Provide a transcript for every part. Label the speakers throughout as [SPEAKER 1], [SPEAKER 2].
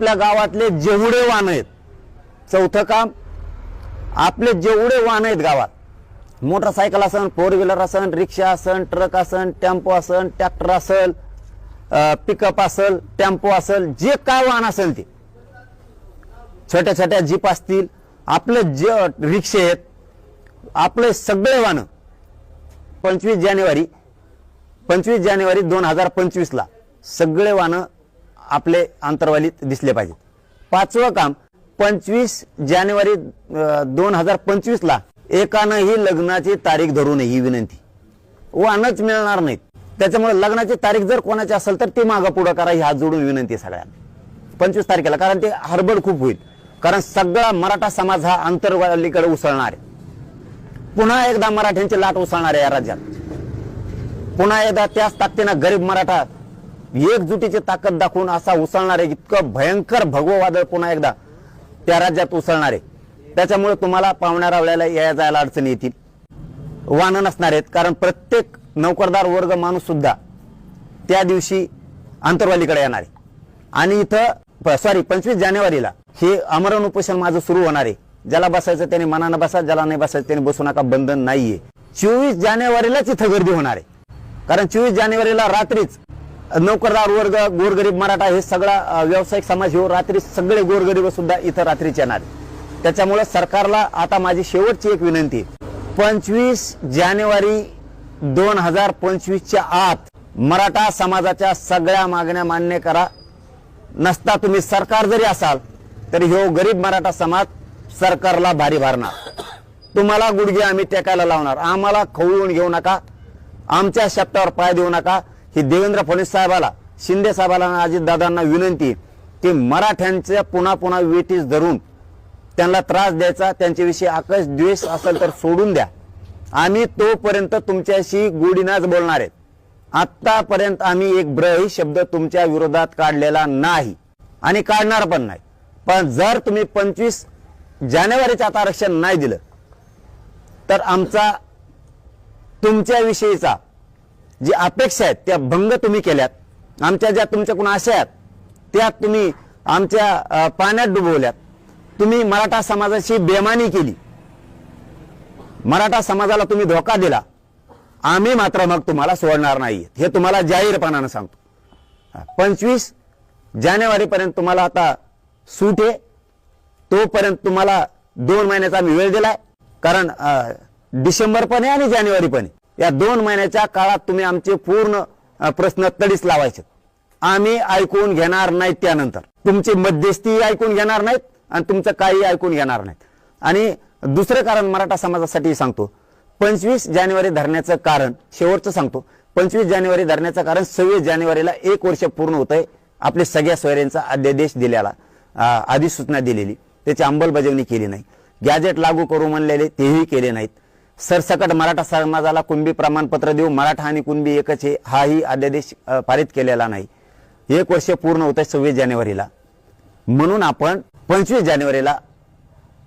[SPEAKER 1] आपल्या गावातले जेवढे वाहन आहेत चौथं काम आपले जेवढे वाहन आहेत गावात मोटरसायकल असन फोर व्हीलर असन रिक्षा असन ट्रक असन टेम्पो असन ट्रॅक्टर असल पिकअप असल टेम्पो असल जे काय वाहन असेल ते. छोट्या छोट्या जीप असतील आपले जे रिक्षे आहेत आपले सगळे वाहनं पंचवीस जानेवारी पंचवीस जानेवारी दोन हजार पंचवीसला सगळे वाहनं आपले आंतरवालीत दिसले पाहिजेत पाचवं काम पंचवीस जानेवारी दोन हजार पंचवीसला एकानंही लग्नाची तारीख धरू नये ही विनंती. वानच मिळणार नाहीत. त्याच्यामुळे लग्नाची तारीख जर कोणाची असेल तर ती मागं पुढं करा ही हात जोडून विनंती आहे सगळ्यांना. पंचवीस तारखेला कारण ते हरबड खूप होईल. कारण सगळा मराठा समाज हा आंतरवालीकडे उसळणार आहे. पुन्हा एकदा मराठ्यांची लाट उसळणार आहे या राज्यात. पुन्हा एकदा त्याच ताकदीनं गरीब मराठा एकजुटीची ताकद दाखवून असा उसळणार आहे इतकं भयंकर भगवं वादळ पुन्हा एकदा त्या राज्यात उसळणार. आहे त्याच्यामुळे तुम्हाला पाहुण्या रावळ्याला या जायला अडचणी येतील. वाहनं नसणार आहेत कारण प्रत्येक नोकरदार वर्ग माणूस सुद्धा त्या दिवशी आंतरवालीकडे येणार आहे. आणि इथं सॉरी पंचवीस जानेवारीला हे अमरण उपोषण माझं सुरू होणार आहे. ज्याला बसायचं त्याने मनानं बसा ज्याला नाही बसायचं त्याने बसू नका बंधन नाहीये. चोवीस जानेवारीलाच इथं गर्दी होणार आहे. कारण चोवीस जानेवारीला रात्रीच नोकरदार वर्ग गोरगरीब मराठा हे सगळा व्यावसायिक समाज हो रात्री सगळे गोरगरीब सुद्धा इथं रात्रीच येणार. त्याच्यामुळे सरकारला आता माझी शेवटची एक विनंती पंचवीस जानेवारी दोन हजार पंचवीसच्या आत मराठा समाजाच्या सगळ्या मागण्या मान्य करा. नसता तुम्ही सरकार जरी असाल तरी ह्यो गरीब मराठा समाज सरकारला भारी भरणार. तुम्हाला गुडघे आम्ही टेकायला लावणार. आम्हाला खवळून घेऊ नका. आमच्या शब्दावर पाय देऊ नका. ही देवेंद्र फडणवीस साहेबाला शिंदे साहेबाला आणि अजितदादांना विनंती की मराठ्यांच्या पुन्हा पुन्हा वेटीस धरून त्यांना त्रास द्यायचा त्यांच्याविषयी आकाश द्वेष असेल तर सोडून द्या. आम्ही तोपर्यंत तुमच्याशी गोडीनाच बोलणार आहेत. आतापर्यंत आम्ही एक ब्रही शब्द तुमच्या विरोधात काढलेला नाही आणि काढणार पण नाही. पण जर तुम्ही पंचवीस जानेवारीचं आता आरक्षण नाही दिलं तर आमचा तुमच्याविषयीचा जी अपेक्षा आहेत त्या भंग तुम्ही केल्यात. आमच्या ज्या तुमच्याकडून आशा आहेत त्या तुम्ही आमच्या पाण्यात डुबवल्यात. तुम्ही मराठा समाजाची बेमानी केली. मराठा समाजाला तुम्ही धोका दिला. आम्ही मात्र मग तुम्हाला सोडणार नाही हे तुम्हाला जाहीरपणानं सांगतो. पंचवीस जानेवारीपर्यंत तुम्हाला आता सूट आहे. तोपर्यंत तुम्हाला दोन महिन्याचा आम्ही वेळ दिलाय. कारण डिसेंबर पण आहे आणि जानेवारी पण आहे. या दोन महिन्याच्या काळात तुम्ही आमचे पूर्ण प्रश्न तडीस लावायचे. आम्ही ऐकून घेणार नाहीत त्यानंतर. तुमची मध्यस्थी ऐकून घेणार नाहीत आणि तुमचं काही ऐकून घेणार नाहीत. आणि दुसरं कारण मराठा समाजासाठी सांगतो. पंचवीस जानेवारी धरण्याचं कारण शेवटचं सांगतो. पंचवीस जानेवारी धरण्याचं कारण सव्वीस जानेवारीला एक वर्ष पूर्ण होत आहे आपले सगळ्या सोयऱ्यांचा अध्यादेश दिलेला अधिसूचना दिलेली. त्याची अंमलबजावणी केली नाही. गॅजेट लागू करू म्हणलेले तेही केले नाहीत. सरसकट मराठा समाजाला कुणबी प्रमाणपत्र देऊ मराठा आणि कुणबी एकच आहे हाही अध्यादेश पारित केलेला नाही. एक वर्ष पूर्ण होतं आहे सव्वीस जानेवारीला. म्हणून आपण पंचवीस जानेवारीला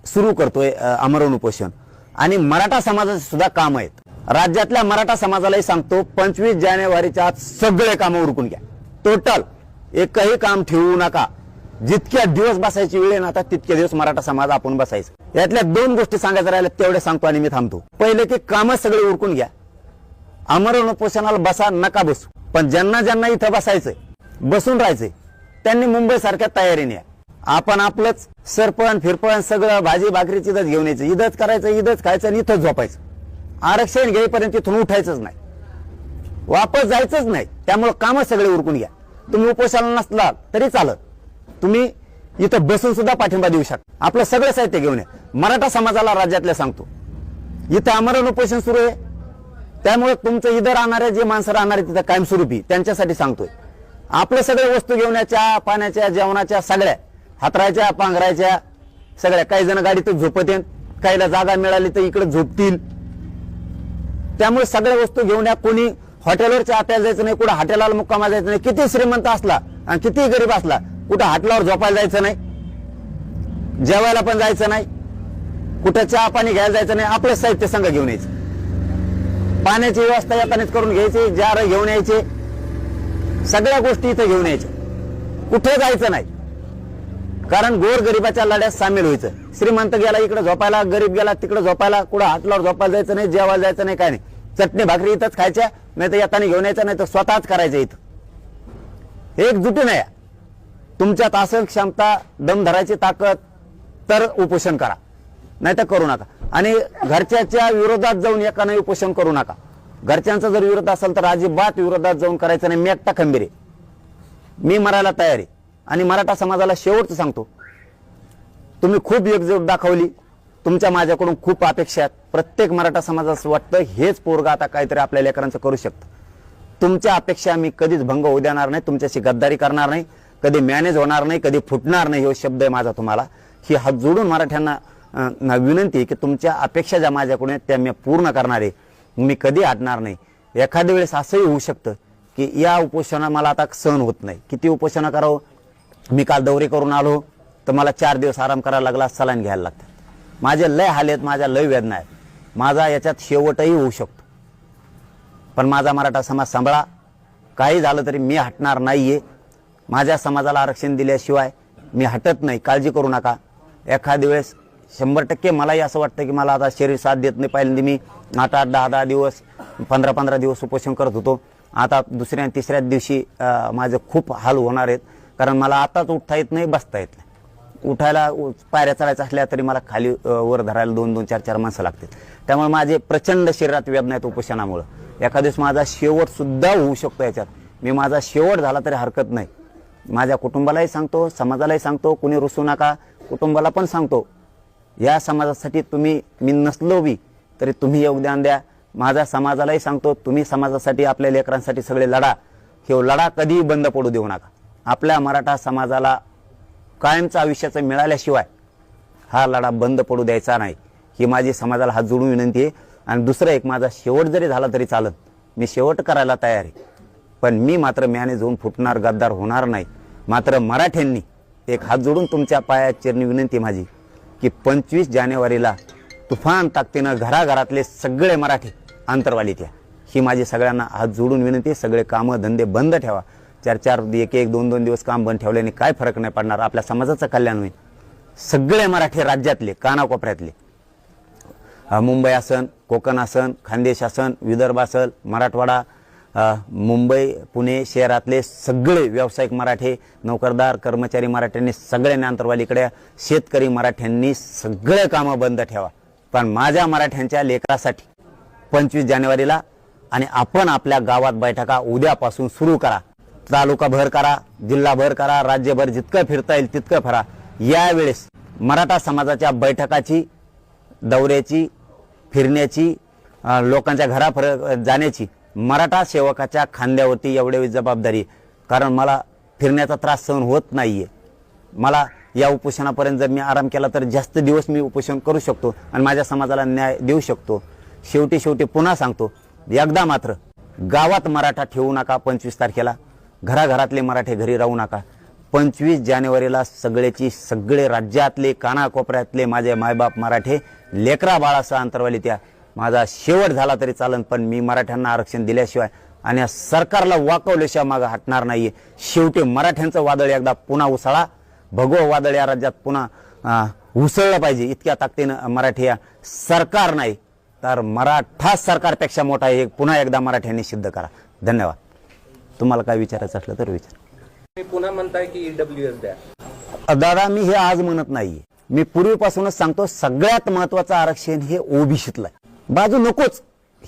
[SPEAKER 1] सुरू करतोय अ, आमरण उपोषण. आणि मराठा समाजाचे सुद्धा काम आहेत. राज्यातल्या मराठा समाजालाही सांगतो पंचवीस जानेवारीच्या आत सगळे कामं उरकून घ्या. टोटल एकही काम ठेवू नका. जितक्या दिवस बसायची वेळ ना आता तितके दिवस मराठा समाज आपण बसायचं. यातल्या दोन गोष्टी सांगायच्या राहिल्या तेवढ्या सांगतो आणि मी थांबतो. पहिले की कामं सगळे उरकून घ्या. अमरण उपोषणाला बसा नका बसू. पण ज्यांना ज्यांना इथं बसायचंय बसून राहायचंय त्यांनी मुंबई सारख्या तयारीने आपण आपलंच सरपण फिरपण सगळं भाजी भाकरीची इथंच घेऊन यायचं. इथंच करायचं इथंच खायचं आणि इथंच झोपायचं. आरक्षण घेईपर्यंत तिथून उठायचंच नाही. वापस जायचंच नाही. त्यामुळे कामं सगळे उरकून घ्या. तुम्ही उपोषणाला नसला तरी चालत. तुम्ही इथं बसून सुद्धा पाठिंबा देऊ शकता. आपलं सगळं साहित्य घेऊन या. मराठा समाजाला राज्यातल्या सांगतो. इथं आमरण उपोषण सुरू आहे. त्यामुळे तुमचं इथं राहणारे जे माणसं राहणारे तिथं कायमस्वरूपी त्यांच्यासाठी सांगतोय. आपल्या सगळ्या वस्तू घेऊन याच्या पाण्याच्या जेवणाच्या सगळ्या हातरायच्या पांघरायच्या सगळ्या. काही जण गाडीतच झोपत काहीला जागा मिळाली तर इकडे झोपतील. त्यामुळे सगळ्या वस्तू घेऊन या. कोणी हॉटेलवरच्या हॉटेल जायचं नाही कुठं हॉटेलाला मुक्कामा जायचं नाही. किती श्रीमंत असला आणि किती गरीब असला कुठं हाटलावर झोपायला जायचं नाही जेवायला पण जायचं नाही कुठं चहा पाणी घ्यायला जायचं नाही आपलं साहित्य संघ घेऊन यायचं. पाण्याची व्यवस्था येतानाच करून घ्यायची जार घेऊन यायचे सगळ्या गोष्टी इथं घेऊन यायच्या कुठे जायचं नाही. कारण गोर गरिबाच्या लढ्यात सामील व्हायचं. श्रीमंत गेला इकडे झोपायला गरीब गेला तिकडे झोपायला कुठं हातलावर झोपायला जायचं नाही जेवायला जायचं नाही काय नाही. चटणी भाकरी इथंच खायच्या नाही तर येताना घेऊन यायचं नाही तर स्वतःच करायचं इथं. एकजुटी नाही तुमच्यात असेल क्षमता दम धरायची ताकद तर उपोषण करा. नाही तर करू नका. आणि घरच्याच्या विरोधात जाऊन एकाने उपोषण करू नका. घरच्यांचा जर विरोध असेल तर अजिबात विरोधात जाऊन करायचं नाही. मी एकटा खंबीर आहे. मी मरायला तयार आहे. आणि मराठा समाजाला शेवटचं सांगतो. तुम्ही खूप एकजूट दाखवली. तुमच्या माझ्याकडून खूप अपेक्षा आहेत. प्रत्येक मराठा समाजाचं वाटतं हेच पोरगा आता काहीतरी आपल्या लेकरांचं करू शकतं. तुमच्या अपेक्षा मी कधीच भंग होऊ देणार नाही. तुमच्याशी गद्दारी करणार नाही. कधी मॅनेज होणार नाही कधी फुटणार नाही हे शब्द आहे माझा तुम्हाला. ही हात जोडून मराठ्यांना विनंती आहे की तुमच्या अपेक्षा ज्या माझ्याकडून आहेत त्या मी पूर्ण करणार आहे. मी कधी हटणार नाही. एखाद्या वेळेस असंही होऊ शकतं की या उपोषणा मला आता सहन होत नाही. किती उपोषणा करावं? मी काल दौरे करून आलो तर मला चार दिवस आराम करायला लागला सलाईन घ्यायला लागतात. माझे लय हाल आहेत माझ्या लय वेदना आहेत. माझा याच्यात शेवटही होऊ शकतो. पण माझा मराठा समाज सांभाळा. काही झालं तरी मी हटणार नाही आहे माझ्या समाजाला आरक्षण दिल्याशिवाय मी हटत नाही. काळजी करू नका. एखाद्या वेळेस शंभर टक्के मलाही असं वाटतं की मला आता शरीर साथ देत नाही. पहिल्यांदा मी आठ आठ दहा दहा दिवस पंधरा पंधरा दिवस उपोषण करत होतो. आता दुसऱ्या तिसऱ्या तिसऱ्याच दिवशी माझं माझे खूप हाल होणार आहेत. कारण मला आताच उठता येत नाही बसता येत नाही. उठायला उ- पायऱ्या चढायच्या असल्या तरी मला खाली वर धरायला दोन दोन चार चार माणसं लागतील त्यामुळे माझे प्रचंड शरीरात वेदना आहेत उपोषणामुळं. एखाद्या दिवस माझा शेवट सुद्धा होऊ शकतो याच्यात. मी माझा शेवट झाला तरी हरकत नाही. माझ्या कुटुंबालाही सांगतो समाजालाही सांगतो कुणी रुसू नका कुटुंबाला पण सांगतो. या समाजासाठी तुम्ही मी नसलो बी तरी तुम्ही योगदान द्या. माझ्या समाजालाही सांगतो तुम्ही समाजासाठी आपल्या लेकरांसाठी सगळे लढा. हे लढा कधीही बंद पडू देऊ नका. आपल्या मराठा समाजाला कायमचं आयुष्याचं मिळाल्याशिवाय हा लढा बंद पडू द्यायचा नाही. ही माझी समाजाला हात जोडून विनंती आहे. आणि दुसरं एक माझा शेवट जरी झाला तरी चालत मी शेवट करायला तयार आहे. पण मी मात्र मॅनेज होऊन फुटणार गद्दार होणार नाही. मात्र मराठ्यांनी एक हात जोडून तुमच्या पायात चिरणी विनंती माझी की पंचवीस जानेवारीला तुफान ताकदीनं घराघरातले सगळे मराठी अंतरवालीत या. ही माझी सगळ्यांना हात जोडून विनंती सगळे कामं धंदे बंद ठेवा. चार चार एक एक दोन दोन दिवस काम बंद ठेवल्याने काय फरक नाही पडणार? आपल्या समाजाचं कल्याण होईल. सगळे मराठी राज्यातले कानाकोपऱ्यातले. मुंबई असन कोकण असन खानदेश असन विदर्भ असल मराठवाडा मुंबई पुणे शहरातले सगळे व्यावसायिक मराठे नोकरदार कर्मचारी मराठ्यांनी सगळ्यांनी अंतरवालीकडे शेतकरी मराठ्यांनी सगळे कामं बंद ठेवा. पण माझ्या मराठ्यांच्या लेकरासाठी पंचवीस जानेवारीला आणि आपण आपल्या गावात बैठका उद्यापासून सुरू करा. तालुका भर करा जिल्हा भर करा राज्यभर जितकं फिरता येईल तितकं फिरा. यावेळेस मराठा समाजाच्या बैठकाची दौऱ्याची फिरण्याची लोकांच्या घराफर जाण्याची मराठा सेवकाच्या खांद्यावरती एवढी जबाबदारी. आहे. कारण मला फिरण्याचा त्रास सहन होत नाहीये. मला या उपोषणापर्यंत जर मी आराम केला तर जास्त दिवस मी उपोषण करू शकतो आणि माझ्या समाजाला न्याय देऊ शकतो. शेवटी शेवटी पुन्हा सांगतो एकदा मात्र गावात मराठा ठेवू नका पंचवीस तारखेला. घराघरातले मराठे घरी राहू नका. पंचवीस जानेवारीला सगळ्याची सगळे राज्यातले कानाकोपऱ्यातले माझे मायबाप मराठे लेकरा बाळासह अंतरवाली त्या माझा शेवट झाला तरी चालन पण मी मराठ्यांना आरक्षण दिल्याशिवाय आणि या सरकारला वाकवल्याशिवाय मागं हटणार नाहीये. शेवटी मराठ्यांचं वादळ एकदा पुन्हा उसळा. भगव वादळ या राज्यात पुन्हा उसळलं पाहिजे. इतक्या ताकदीनं मराठी या सरकार नाही तर मराठा सरकारपेक्षा मोठा आहे. हे पुन्हा एकदा मराठ्यांनी सिद्ध करा. धन्यवाद. तुम्हाला काय विचारायचं असलं तर विचार.
[SPEAKER 2] पुन्हा म्हणताय की ईडब्ल्यू एस द्या.
[SPEAKER 1] दादा मी हे आज म्हणत नाहीये. मी पूर्वीपासूनच सांगतो सगळ्यात महत्वाचं आरक्षण हे ओबीसीतलं आहे. बाजू नकोच.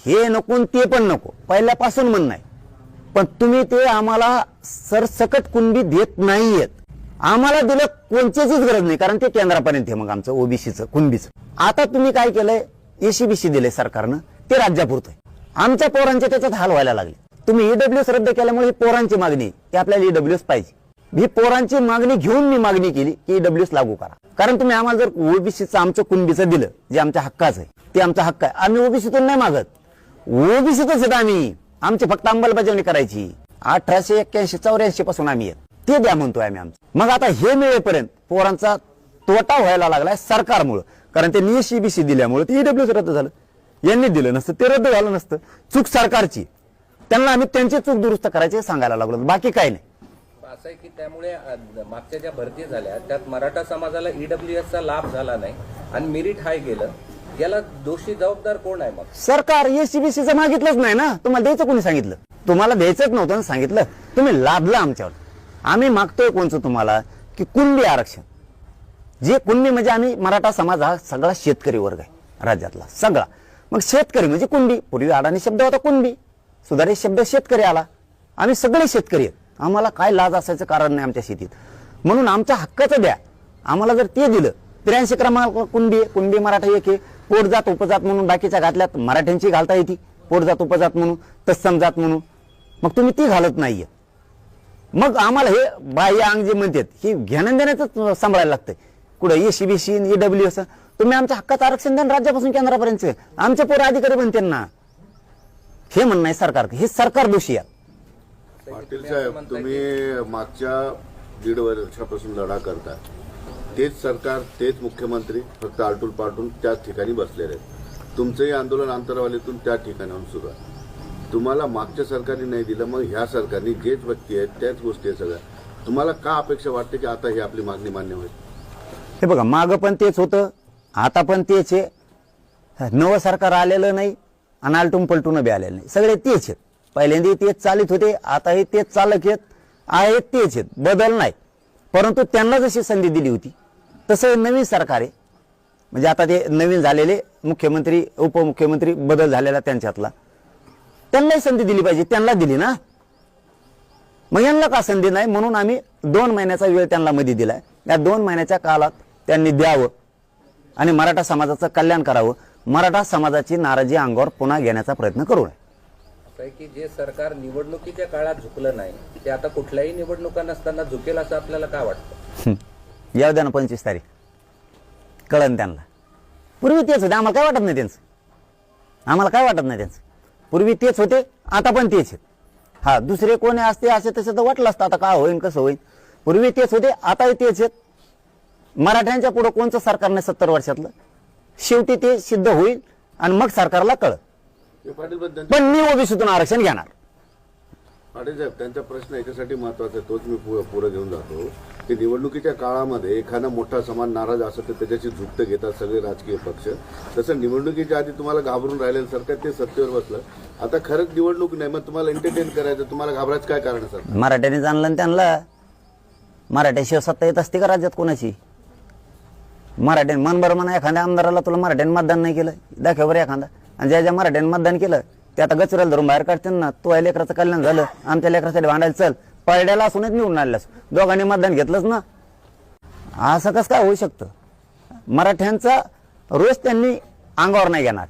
[SPEAKER 1] हे नको ते पण नको. पहिल्यापासून म्हणणं आहे. पण तुम्ही ते आम्हाला सरसकट कुणबी देत नाहीयेत. आम्हाला दिलं कोणत्याचीच गरज नाही. कारण ते केंद्रापर्यंत आहे मग आमचं ओबीसीचं कुणबीचं. आता तुम्ही काय केलंय? एसीबीसी दिले सरकारनं. ते राज्यापुरतं आहे. आमच्या पोरांचे त्याच्यात हाल व्हायला लागले. तुम्ही ईडब्ल्यूएस रद्द केल्यामुळे ही पोरांची मागणी आहे. की आपल्याला ईडब्ल्यूएस पाहिजे. ही पोरांची मागणी घेऊन मी मागणी केली की ईडब्ल्यूएस लागू करा. कारण तुम्ही आम्हाला जर ओबीसीचं आमचं कुणबीचं दिलं जे आमच्या हक्काचं आहे ते आमचा हक्क आहे. आम्ही ओबीसीतून नाही मागत. ओबीसीतच आहेत आम्ही. आमची फक्त अंमलबजावणी करायची. अठराशे एक्क्याऐंशी चौऱ्याऐंशी पासून आम्ही येत ते द्या म्हणतोय आम्ही आमचं. मग आता हे मिळेपर्यंत पोरांचा तोटा व्हायला लागलाय सरकारमुळं. कारण ते सीबीसी दिल्यामुळे ते ईडब्ल्यूएस रद्द झालं. यांनी दिलं नसतं ते रद्द झालं नसतं. चूक सरकारची. त्यांना आम्ही त्यांची चूक दुरुस्त करायची सांगायला लागलो. बाकी काही नाही.
[SPEAKER 2] असं आहे की त्यामुळे मागच्या ज्या भरती झाल्या त्यात मराठा समाजाला ईडब्ल्यू चा लाभ झाला नाही आणि मेरिट हाय गेलं. याला दोषी जबाबदार कोण आहे मग?
[SPEAKER 1] सरकार एसीबीसीचं मागितलंच नाही ना? तुम्हाला द्यायचं कोणी सांगितलं? तुम्हाला द्यायचंच नव्हतं ना सांगितलं. तुम्ही लादलं आमच्यावर. आम्ही मागतोय कोणचं तुम्हाला? की कुणबी आरक्षण. जे कुणबी म्हणजे आम्ही मराठा समाज हा सगळा शेतकरी वर्ग आहे राज्यातला सगळा. मग शेतकरी म्हणजे कुणबी? पूर्वी अडाणी शब्द होता कुणबी. सुधारित शब्द शेतकरी आला. आम्ही सगळे शेतकरी आहेत. आम्हाला काय लाज असायचं कारण नाही आमच्या शेतीत. म्हणून आमच्या हक्काचं द्या. आम्हाला जर ते दिलं त्र्याऐंशी क्रमांक कुणबी आहे, कुणबी मराठा एक आहे. पोटजात उपजात म्हणून बाकीच्या घातल्यात मराठ्यांची घालता येते. पोटजात उपजात म्हणून तत्सम जात म्हणून. मग तुम्ही ती घालत नाहीये. मग आम्हाला हे बाह्य अंग जे म्हणतात हे घेण्या देण्याचं सांभाळायला लागतंय. कुठं A C AC A EW असं. तुम्ही आमच्या हक्काचं आरक्षण द्या राज्यापासून केंद्रापर्यंत आमचे पोरं अधिकारी बनते ना. हे म्हणणं आहे सरकार हे सरकार दोषी आहे.
[SPEAKER 3] पाटील साहेब तुम्ही मागच्या दीड वर्षापासून लढा करता तेच सरकार तेच मुख्यमंत्री फक्त आलटून पालटून त्याच ठिकाणी बसलेले आहेत. तुमचंही आंदोलन आंतरवालीतून त्या ठिकाणाहून सुरू आहे. तुम्हाला मागच्या सरकारने नाही दिलं मग ह्या सरकारने जेच व्यक्ती आहेत त्याच गोष्टी आहेत सगळ्या. तुम्हाला का अपेक्षा वाटते की आता ही आपली मागणी मान्य होईल?
[SPEAKER 1] हे बघा मागं पण तेच होतं आता पण तेच आहे. नवं सरकार आलेलं नाही आणि आलटून पलटून बी आलेलं नाही. सगळे तेच आहेत. पहिल्यांदा तेच चालित होते आताही तेच चालक आहेत. आहेत तेच आहेत. बदल नाही. परंतु त्यांना जशी संधी दिली होती तसं हे नवीन सरकार आहे. म्हणजे आता ते नवीन झालेले मुख्यमंत्री उपमुख्यमंत्री बदल झालेला त्यांच्यातला. त्यांनाही संधी दिली पाहिजे. त्यांना दिली ना. मग यांना का संधी नाही? म्हणून आम्ही दोन महिन्याचा वेळ त्यांना मध्ये दिलाय. या दोन महिन्याच्या काळात त्यांनी द्यावं आणि मराठा समाजाचं कल्याण करावं. मराठा समाजाची नाराजी अंगावर पुन्हा घेण्याचा प्रयत्न करू नये.
[SPEAKER 2] असं आहे की जे सरकार निवडणुकीच्या काळात झुकलं नाही ते आता कुठल्याही निवडणुका नसताना झुकेल असं आपल्याला काय वाटतं?
[SPEAKER 1] येऊ द्या ना पंचवीस तारीख. कळन त्यांना. पूर्वी तेच होते. आम्हाला काय वाटत नाही त्यांचं? आम्हाला काय वाटत नाही त्यांचं? पूर्वी तेच होते आता पण तेच आहेत. हा दुसरे कोणी असते असे तसे तर वाटलं असतं. आता काय होईल कसं होईल पूर्वी तेच होते आताही तेच आहेत. मराठ्यांच्या पुढं कोणचं सरकार नाही सत्तर वर्षातलं? शेवटी ते सिद्ध होईल आणि मग सरकारला कळत
[SPEAKER 3] पण
[SPEAKER 1] मी ओबीसीतून आरक्षण घेणार.
[SPEAKER 3] पाटील साहेब त्यांचा प्रश्न याच्यासाठी महत्त्वाचा आहे तोच मी पुढे घेऊन जातो की निवडणुकीच्या काळामध्ये एखादा मोठा समान नाराज असेल तर त्याच्याशी झुकतं घेतात सगळे राजकीय पक्ष. तसं निवडणुकीच्या आधी तुम्हाला घाबरून राहिलेलं सरकार ते सत्तेवर बसलं. आता खरंच निवडणूक नाही मग तुम्हाला एंटरटेन करायचं तुम्हाला घाबरायचं काय कारण सर?
[SPEAKER 1] मराठ्याने जाणलं आणि त्यांना. मराठ्याशिवाय सत्ता येत असते का राज्यात कोणाची? मराठ्याने मन बरं म्हणा एखाद्या आमदाराला तुला मराठ्याने मतदान नाही केलं दाखव बरं एखादा. आणि ज्या ज्या मराठ्याने मतदान केलं ते आता गचुराला धरून बाहेर काढतील ना. तो लेकराचं कल्याण झालं आमच्या लेकरासाठी भांडायला चल. पळड्याला असूनच निवडून आणलास दोघांनी मतदान घेतलंच ना. असं कसं काय होऊ शकतं? मराठ्यांचा रोज त्यांनी अंगावर नाही घेणार.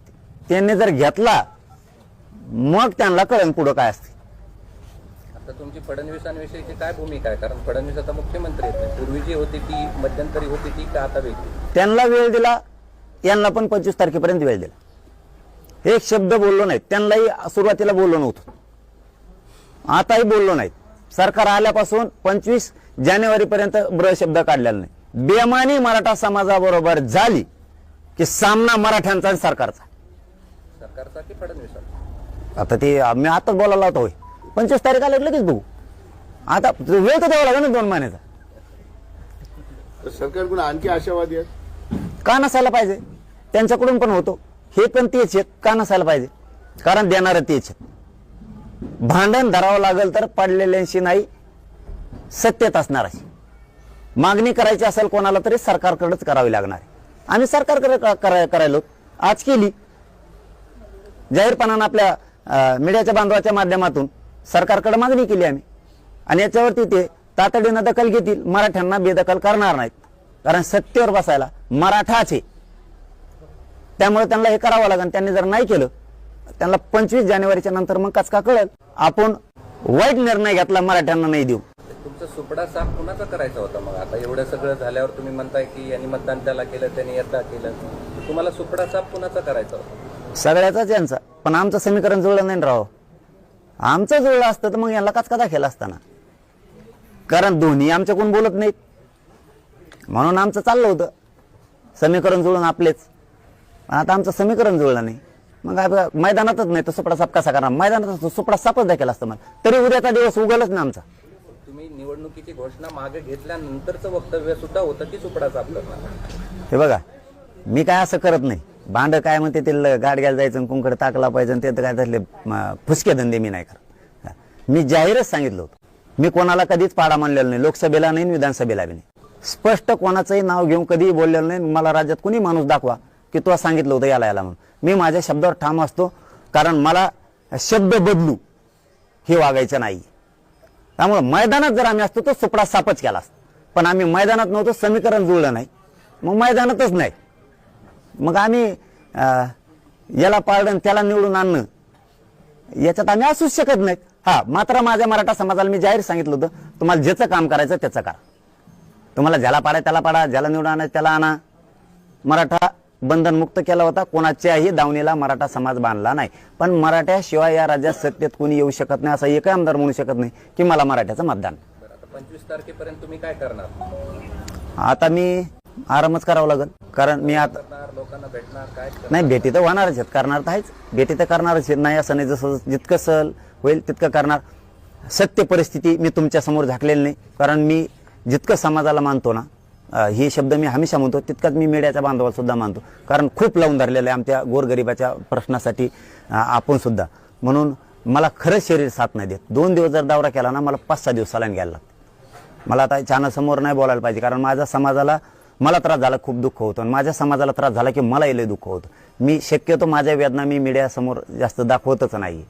[SPEAKER 1] त्यांनी जर घेतला मग त्यांना कळण पुढं काय असते?
[SPEAKER 2] आता तुमची फडणवीसांविषयीची काय भूमिका आहे? कारण फडणवीस आता मुख्यमंत्री आहेत. पूर्वी जी होती ती मध्यंतरी होती ती का आता वेगळी?
[SPEAKER 1] त्यांना वेळ दिला यांना पण पंचवीस तारखेपर्यंत वेळ दिला. एक शब्द बोललो नाहीत. त्यांनाही सुरुवातीला बोललो नव्हतं. आताही बोललो नाहीत. सरकार आल्यापासून पंचवीस जानेवारीपर्यंत ब्र शब्द काढलेला नाही. बेमानी मराठा समाजाबरोबर झाली की सामना मराठ्यांचा आणि सरकारचा.
[SPEAKER 2] सरकारचा की फडणवीसांचा?
[SPEAKER 1] आता ते मी आताच बोलायला होतो होय. पंचवीस तारीख आलं लगेच बघू. आता वेळ तर द्यावा लागेल ना दोन महिन्याचा.
[SPEAKER 3] सरकारकडून आणखी आशावादी आहेत?
[SPEAKER 1] का नसायला पाहिजे? त्यांच्याकडून पण होतो. हे पण तेच आहेत का नसायला पाहिजे? कारण देणारं तेच आहेत. भांडण धरावं लागेल तर पडलेल्यांशी नाही सत्यत असणार आहे. मागणी करायची असेल कोणाला तरी सरकारकडेच करावी लागणार आहे. आम्ही सरकारकडे करायलो. आज केली. जाहीरपणानं आपल्या मीडियाच्या बांधवाच्या माध्यमातून सरकारकडे मागणी केली आम्ही. आणि याच्यावरती ते तातडीनं दखल घेतील. मराठ्यांना बेदखल करणार नाहीत. कारण सत्तेवर बसायला मराठाच आहे. त्यामुळे त्यांना हे करावं लागेल. त्यांनी जर नाही केलं त्यांना पंचवीस जानेवारीच्या नंतर मग कचका कळेल? आपण वाईट निर्णय घेतला मराठ्यांना नाही देऊ.
[SPEAKER 2] तुमचा सुपडा साफ कुणाचा करायचा होता मग? आता एवढं सगळं झाल्यावर तुम्ही म्हणताय की यांनी मतदान त्याला केलं त्यांनी यदा केलं. तुम्हाला सुपडा साफ कुणाचा करायचा होता?
[SPEAKER 1] सगळ्याचाच यांचा. पण आमचं समीकरण जुळलं नाही राव. आमचं जुळलं असतं तर मग यांना कचका दाखल असताना कारण दोन्ही आमच्याकडून बोलत नाहीत. म्हणून आमचं चाललं होतं. समीकरण जुळून आपलेच. पण आता आमचं समीकरण जुळलं नाही. मग आता मैदानातच नाही तर सुपडा साप कसा करणार? मैदानातच सुपडा सापच दाखल असतं मला. तरी उद्याचा दिवस उगलच ना आमचा.
[SPEAKER 2] तुम्ही निवडणुकीची घोषणा मागे घेतल्यानंतरचं वक्तव्य सुद्धा होतं की सुपडा साफ करणार?
[SPEAKER 1] हे बघा मी काय असं करत नाही. भांड काय म्हणते ते गाड घ्यायला जायचं कुंकड टाकला पाहिजे ते तर काय म, फुसके धंदे मी नाही करत. मी जाहीरच सांगितलं होतं. मी कोणाला कधीच पाडा मानलेला नाही. लोकसभेला नाही विधानसभेला बी नाही. स्पष्ट कोणाचंही नाव घेऊन कधीही बोललेलं नाही. मला राज्यात कुणी माणूस दाखवा. की तुला सांगितलं होतं याला याला म्हणून. मी माझ्या शब्दावर ठाम असतो कारण मला शब्द बदलू हे वागायचं नाही. त्यामुळे मैदानात जर आम्ही असतो तर सुपडा सापच केला असतो. पण आम्ही मैदानात नव्हतो समीकरण जुळलं नाही. मग मैदानातच नाही. मग आम्ही अं, याला पाळणं त्याला निवडून आणणं याच्यात आम्ही असूच शकत नाहीत हा मात्र माझ्या मराठा समाजाला मी जाहीर सांगितलं होतं तुम्हाला ज्याचं काम करायचं त्याचं करा. तुम्हाला ज्याला पाडा त्याला पाडा ज्याला निवडून आणायचं त्याला आणा. मराठा बंधनमुक्त केला होता. कोणाच्याही दावणीला मराठा समाज बांधला नाही. पण मराठ्याशिवाय या राज्यात सत्तेत कोणी येऊ शकत नाही असा एकही आमदार म्हणू शकत नाही की मला मराठ्याचं मतदान.
[SPEAKER 2] पंचवीस तारखेपर्यंत तुम्ही काय करणार?
[SPEAKER 1] आता मी आरामच करावं लागेल. कारण मी आता
[SPEAKER 2] लोकांना भेटणार काय?
[SPEAKER 1] नाही भेटी तर होणारच आहेत. करणार तर आहेच. भेटी तर करणारच आहेत. नाही असं नाही जसं जितकं सहल होईल तितकं करणार. सत्य परिस्थिती मी तुमच्यासमोर झाकलेली नाही. कारण मी जितकं समाजाला मानतो ना हे शब्द मी हमेशा म्हणतो तितकाच मी मीडियाचा बांधवाला सुद्धा मानतो. कारण खूप लावून धरलेलं आहे आमच्या गोरगरिबाच्या प्रश्नासाठी आपण सुद्धा. म्हणून मला खरंच शरीर साथ नाही देत. दोन दिवस जर दौरा केला ना मला पाच सहा दिवस सलाईन घ्यायला लागते. मला आता चॅनलसमोर नाही बोलायला पाहिजे कारण माझ्या समाजाला मला त्रास झाला खूप दुःख होतं. आणि माझ्या समाजाला त्रास झाला की मला लय दुःख होतं. मी शक्यतो माझ्या वेदना मी मीडियासमोर जास्त दाखवतच नाही.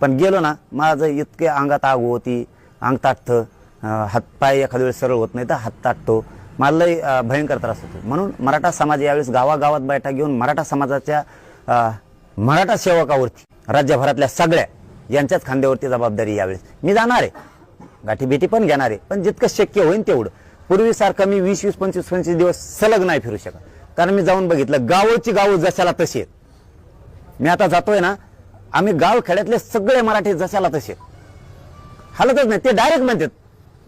[SPEAKER 1] पण गेलो ना माझं इतके अंगात आग होती अंग ताटतं हातपाय एखाद्या वेळेस सरळ होत नाही तर हात ताटतो. मला लय भयंकर त्रास होतो म्हणून मराठा समाज यावेळेस गावागावात बैठक घेऊन मराठा समाजाच्या मराठा सेवकावरती राज्यभरातल्या सगळ्या यांच्याच खांद्यावरती जबाबदारी यावेळेस. मी जाणार आहे. गाठी भेटी पण घेणार आहे. पण जितकं शक्य होईल तेवढं. पूर्वीसारखं मी वीस वीस पंचवीस पंचवीस दिवस सलग नाही फिरू शकत. कारण मी जाऊन बघितलं गावची गावं जशाला तशी आहेत. मी आता जातोय ना आम्ही गाव खेड्यातले सगळे मराठी जशाला तसे आहेत. हालतच नाही. ते डायरेक्ट म्हणतात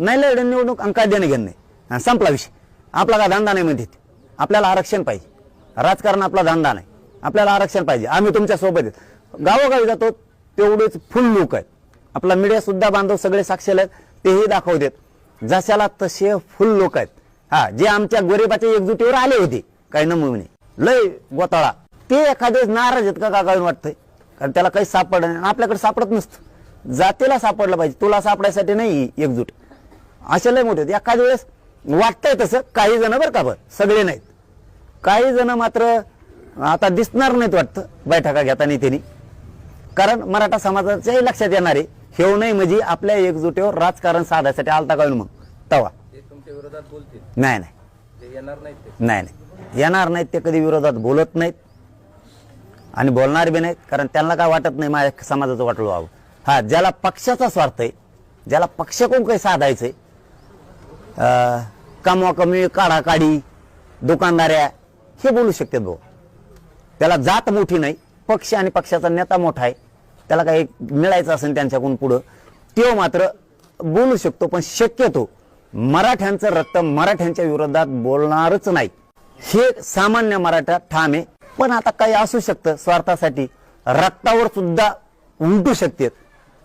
[SPEAKER 1] नाही लढ निवडणूक अंका देणं घेणं नाही. आणि संपला विषय. आपला काय धंदा नाही म्हणतात. आपल्याला आरक्षण पाहिजे. राजकारण आपला धंदा नाही. आपल्याला आरक्षण पाहिजे. आम्ही तुमच्यासोबत आहेत. गावोगावी जातो तेवढेच फुल लोक आहेत. आपला मीडिया सुद्धा बांधव सगळे साक्षीला आहेत तेही दाखवतात जशाला तसे फुल लोक आहेत. हा जे आमच्या गरिबाच्या एकजुटीवर आले होते काही नमुने लय गोताळा ते एखादे नाराज आहेत का काय वाटतंय? कारण त्याला काही सापडलं नाही. आपल्याकडे सापडत नसतं. जातीला सापडलं पाहिजे. तुला सापडायसाठी नाही एकजूट. असे लय मोठे आहेत. एखाद्या वेळेस वाटतंय तसं. काही जण बरं का बरं सगळे नाहीत. काही जण मात्र आता दिसणार नाहीत वाटतं बैठका घेताना त्यांनी कारण मराठा समाजाच्याही लक्षात येणार आहे हेव नाही म्हणजे आपल्या एकजुटीवर राजकारण साधायसाठी आलता काय मग तवा. नाही नाही. नाही नाही. येणार नाहीत ते कधी विरोधात बोलत नाहीत. आणि बोलणार बी नाहीत कारण त्यांना काय वाटत नाही माझ्या समाजाचं वाटलं व्हावं. हा ज्याला पक्षाचा स्वार्थ आहे ज्याला पक्ष कोण काही साधायचंय कमी काढाकाढी दुकानदाऱ्या हे बोलू शकतात भाऊ. त्याला जात मोठी नाही पक्ष आणि पक्षाचा नेता मोठा आहे. त्याला काही मिळायचं असेल त्यांच्याकडून पुढं तो मात्र बोलू शकतो पण शक्यतो मराठ्यांचं रक्त मराठ्यांच्या विरोधात बोलणारच नाही. हे सामान्य मराठा ठाम आहे पण आता काही असू शकतं स्वार्थासाठी. रक्तावर सुद्धा उमटू शकते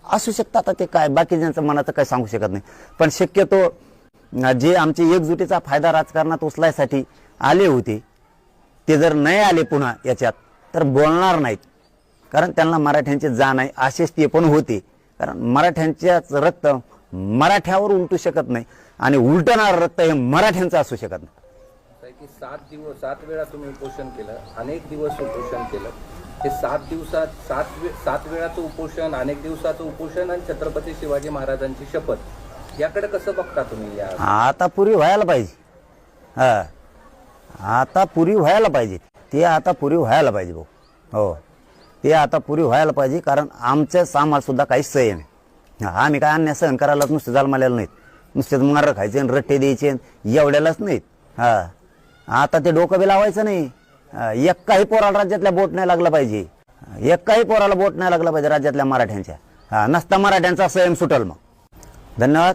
[SPEAKER 1] असू शकतं आता ते काय बाकीच्यांचं मनाचं काही सांगू शकत नाही. पण शक्यतो जे आमचे एकजुटीचा फायदा राजकारणात उचलायसाठी आले होते ते जर नाही आले पुन्हा याच्यात तर बोलणार नाहीत. कारण त्यांना मराठ्यांचे जाण आहे असेच ते पण होते. कारण मराठ्यांच्याच रक्त मराठ्यावर उलटू शकत नाही आणि उलटणार रक्त हे मराठ्यांचं असू शकत नाही.
[SPEAKER 2] की सात दिवस सात वेळा तुम्ही उपोषण केलं अनेक दिवस उपोषण केलं. हे सात दिवसात सात वे सात वेळाचं उपोषण अनेक दिवसाचं उपोषण आणि छत्रपती शिवाजी महाराजांची शपथ. याकडे कसं बघता तुम्ही या?
[SPEAKER 1] आता पुरी व्हायला पाहिजे. हा. आता पुरी व्हायला पाहिजे. ते आता पुरी व्हायला पाहिजे भाऊ. हो. ते आता पुरी व्हायला पाहिजे कारण आमच्या सामाल सुद्धा काही सय नाही. हा, आम्ही काय अन्याय सहन करायलाच नुसतं जालमाल्याला नाहीत. नुसतेच मार खायचे रट्टे द्यायचे एवढ्यालाच नाहीत. हा. आता ते डोकं बी लावायचं नाही. एकाही पोराला राज्यातल्या बोट नाही लागला पाहिजे. एकाही पोराला बोट नाही लागला पाहिजे राज्यातल्या मराठ्यांच्या. हा नसता मराठ्यांचा संयम सुटल मग. धन्यवाद.